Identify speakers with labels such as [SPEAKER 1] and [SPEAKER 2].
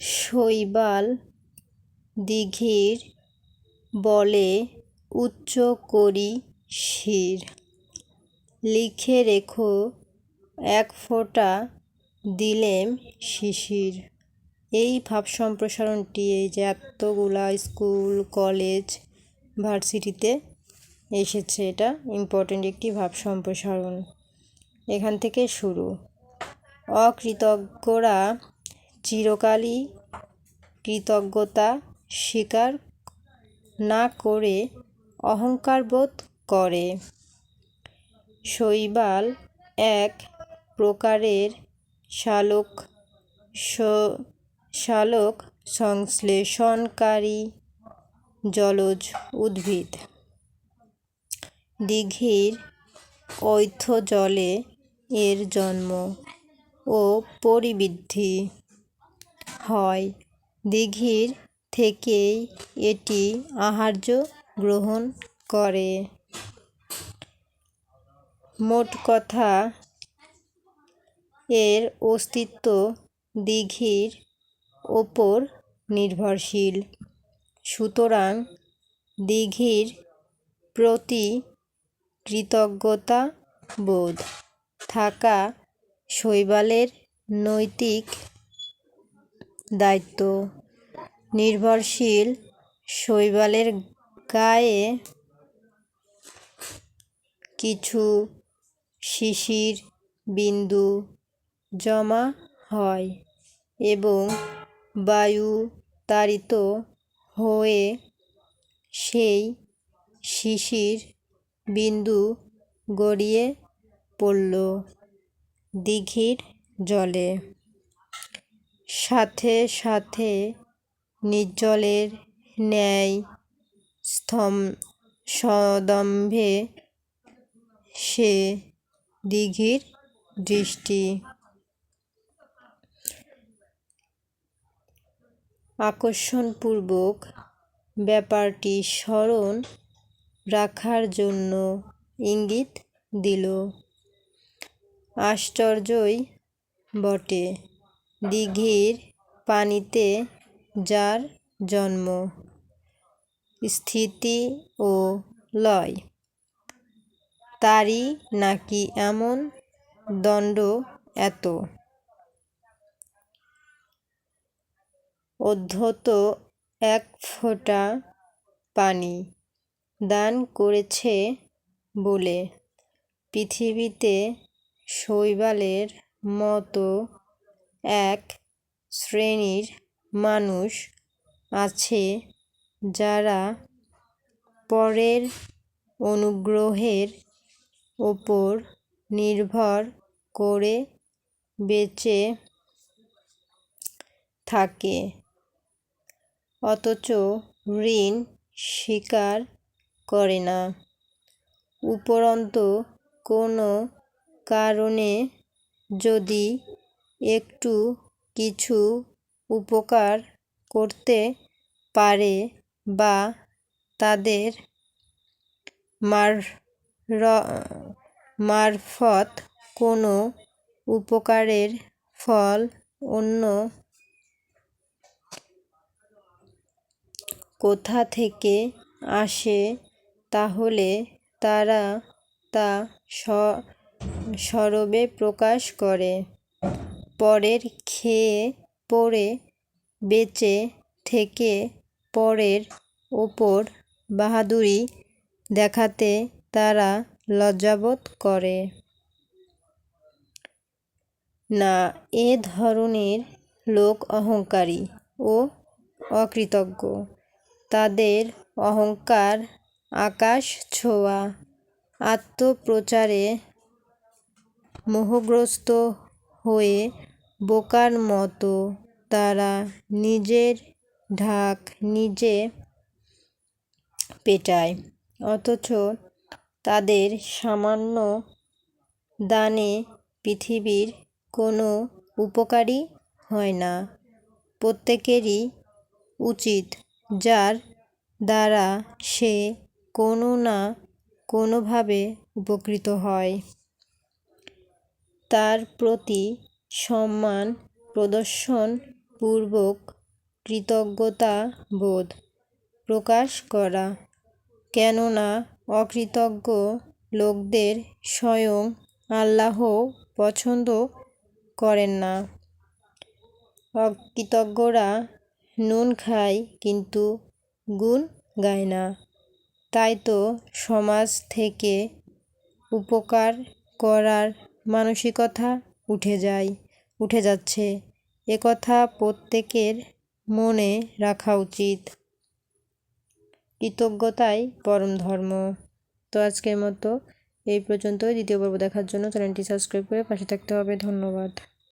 [SPEAKER 1] শৈবাল দিঘির বলে উচ্চ করি শির। লিখে রেখো, এক ফোঁটা দিলেম শিশির। এই ভাব সম্প্রসারণটি এই যে এতগুলা স্কুল, কলেজ, ভার্সিটিতে এসেছে, এটা ইম্পর্টেন্ট একটি ভাব সম্প্রসারণ। এখান থেকে শুরু। অকৃতজ্ঞরা চিরকালই কৃতজ্ঞতা স্বীকার না করে অহংকার বোধ করে। শৈবাল এক প্রকারের শালক শালক সংশ্লেষণকারী জলজ উদ্ভিদ। দিঘির ঐথ জলে এর জন্ম ও পরিবৃদ্ধি। হয়। দিঘির থেকেই এটি আহার্য গ্রহণ করে। মোট কথা, এর অস্তিত্ব দিঘির ওপর নির্ভরশীল। সুতরাং দিঘির প্রতি কৃতজ্ঞতা বোধ থাকা শৈবালের নৈতিক দায়িত্ব নির্ভরশীল শৈবালের গায়ে কিছু শিশির বিন্দু জমা হয় এবং বায়ু তাড়িত হয়ে সেই শিশির বিন্দু গড়িয়ে পড়ল দিঘির জলে। সাথে সাথে নির্জলের ন্যায় স্তম, সদম্ভে সে দিঘির দৃষ্টি। আকর্ষণপূর্বক ব্যাপারটি স্মরণ রাখার জন্য ইঙ্গিত দিল। আশ্চর্যই বটে। দিঘির পানিতে যার জন্ম, স্থিতি ও লয়। তারই নাকি এমন দণ্ড এত? অধ্যত এক ফোঁটা পানি দান করেছে বলে পৃথিবীতে শৈবালের মতো এক শ্রেণির মানুষ আছে যারা পরের অনুগ্রহের ওপর নির্ভর করে বেঁচে থাকে। অথচ ঋণ স্বীকার করে না। উপরন্তু কোনো কারণে যদি একটু কিছু উপকার করতে পারে বা তাদের মার মারফত কোনো উপকারের ফল অন্য কোথা থেকে আসে তাহলে তারা তা সরবে প্রকাশ করে। পরের খেয়ে পরে বেঁচে থেকে পরের ওপর বাহাদুরি দেখাতে তারা লজ্জাবোধ করে। না, এ ধরনের লোক অহংকারী ও অকৃতজ্ঞ। তাদের অহংকার আকাশ ছোঁয়া। আত্মপ্রচারে মোহগ্রস্ত হয়ে বোকার মতো তারা নিজের ঢাক নিজে পেটায়, অথচ তাদের সামান্য দানে পৃথিবীর কোনো উপকারই হয় না। প্রত্যেকেরই উচিত যার দ্বারা সে কোনো না কোনোভাবে উপকৃত হয়। তার প্রতি সম্মান, প্রদর্শন, পূর্বক কৃতজ্ঞতা বোধ প্রকাশ করা। কেননা অকৃতজ্ঞ লোকদের স্বয়ং আল্লাহ পছন্দ করেন না। অকৃতজ্ঞরা নুন খায় কিন্তু গুণ গায় না। তাই তো সমাজ থেকে উপকার করার মানসিকতা উঠে যায় উঠে যাচ্ছে। একথা প্রত্যেকের মনে রাখা উচিত। কৃতজ্ঞতাই পরম ধর্ম। তো আজকের মতো এই পর্যন্ত দ্বিতীয় পর্ব দেখার জন্য চ্যানেলটি সাবস্ক্রাইব করে পাশে থাকতে হবে। ধন্যবাদ।